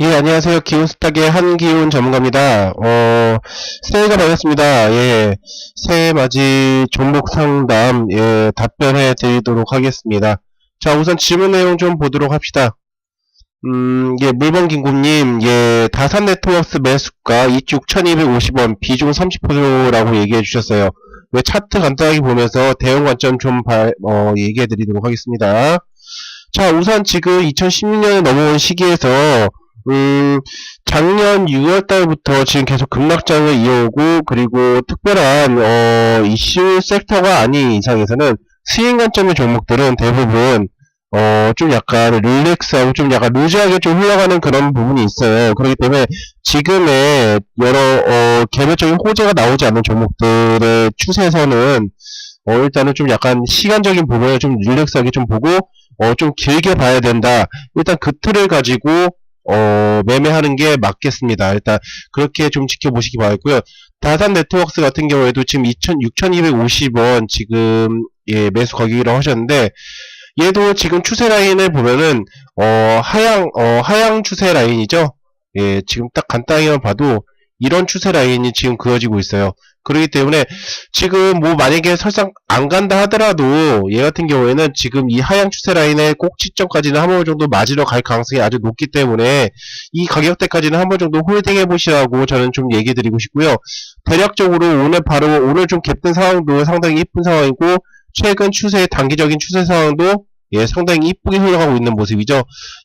예, 안녕하세요. 기온스탁의 한기훈 전문가입니다. 어, 새해가 밝았습니다. 예, 새해 맞이 종목 상담, 예, 답변해 드리도록 하겠습니다. 자, 우선 질문 내용 좀 보도록 합시다. 음, 예, 물범긴구님, 예, 다산 네트워크스 매수가 이쪽 1250원, 비중 30%라고 얘기해 주셨어요. 왜 차트 간단하게 보면서 대응 관점 좀 봐- 어, 얘기해 드리도록 하겠습니다. 자, 우선 지금 2016년에 넘어온 시기에서 음, 작년 6월 달부터 지금 계속 급락장을 이어오고, 그리고 특별한, 어, 이슈 섹터가 아닌 이상에서는 수익 관점의 종목들은 대부분, 어, 좀 약간 릴렉스하고 좀 약간 루즈하게 좀 흘러가는 그런 부분이 있어요. 그렇기 때문에 지금의 여러, 어, 개별적인 호재가 나오지 않는 종목들의 추세에서는, 어, 일단은 좀 약간 시간적인 부분을 좀 릴렉스하게 좀 보고, 어, 좀 길게 봐야 된다. 일단 그 틀을 가지고, 어, 매매하는 게 맞겠습니다. 일단 그렇게 좀 지켜보시기 바라고요. 다산 네트워크스 같은 경우에도 지금 2,000, 6,250원 지금 예, 매수 가격이라고 하셨는데 얘도 지금 추세 라인을 보면은 어, 하향 어, 하향 추세 라인이죠. 예, 지금 딱 간단히만 봐도 이런 추세 라인이 지금 그어지고 있어요. 그렇기 때문에 지금 뭐 만약에 설상 안 간다 하더라도 얘 같은 경우에는 지금 이 하향 추세 라인의 꼭지점까지는 한 번 정도 맞으러 갈 가능성이 아주 높기 때문에 이 가격대까지는 한 번 정도 홀딩 해 보시라고 저는 좀 얘기 드리고 싶고요. 대략적으로 오늘 바로 오늘 좀 갭된 상황도 상당히 이쁜 상황이고 최근 추세의 단기적인 추세 상황도 예, 상당히 이쁘게 흘러가고 있는 모습이죠.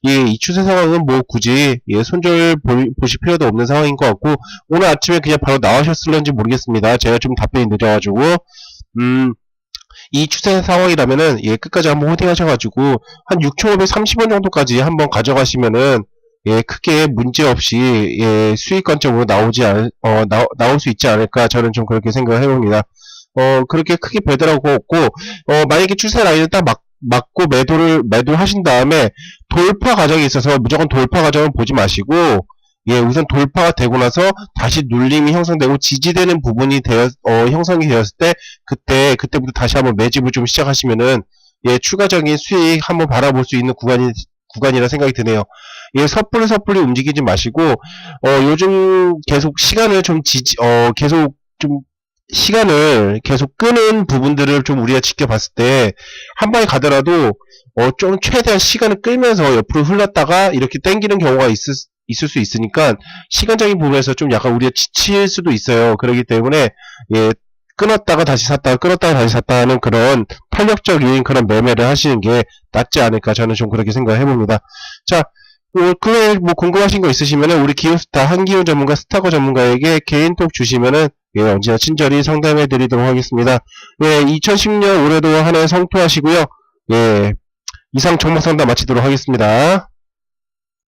예, 이 추세 상황은 뭐 굳이 예, 손절 볼- 보실 필요도 없는 상황인 것 같고 오늘 아침에 그냥 바로 나오셨을런지 모르겠습니다. 제가 좀 답변이 늦어가지고 음, 이 추세 상황이라면은 예, 끝까지 한번 호딩 하셔가지고 한 6,530원 정도까지 한번 가져가시면은 예, 크게 문제 없이 예, 수익 관점으로 나오지 않, 어, 나, 나올 수 있지 않을까 저는 좀 그렇게 생각을 해봅니다. 어, 그렇게 크게 배달하고 없고 어, 만약에 추세 라인을 딱 막, 맞고 매도를 매도하신 다음에 돌파 과정이 있어서 무조건 돌파 과정을 보지 마시고 예, 우선 돌파가 되고 나서 다시 눌림이 형성되고 지지되는 부분이 되어 어, 형성이 되었을 때 그때 그때부터 다시 한번 매집을 좀 시작하시면은 예, 추가적인 수익 한번 바라볼 수 있는 구간이 구간이라 생각이 드네요. 예, 섣불리 섣불리 움직이지 마시고 어, 요즘 계속 시간을 좀 지지 어, 계속 좀 시간을 계속 끄는 부분들을 좀 우리가 지켜봤을 때 한 방에 가더라도 어, 좀 최대한 시간을 끌면서 옆으로 흘렀다가 이렇게 땡기는 경우가 있을, 있을 수 있으니까 시간적인 부분에서 좀 약간 우리가 지칠 수도 있어요. 그렇기 때문에 예, 끊었다가 다시 샀다가 끊었다가 다시 샀다 하는 그런 탄력적인 그런 매매를 하시는 게 낫지 않을까 저는 좀 그렇게 생각을 해봅니다. 자, 뭐, 그에 뭐 궁금하신 거 있으시면은 우리 기호스타 한기훈 전문가 스타거 전문가에게 개인톡 주시면은 예, 언제나 친절히 상담해 드리도록 하겠습니다. 예, 2010년 올해도 한 해 성토하시고요. 예, 이상 종목 상담 마치도록 하겠습니다.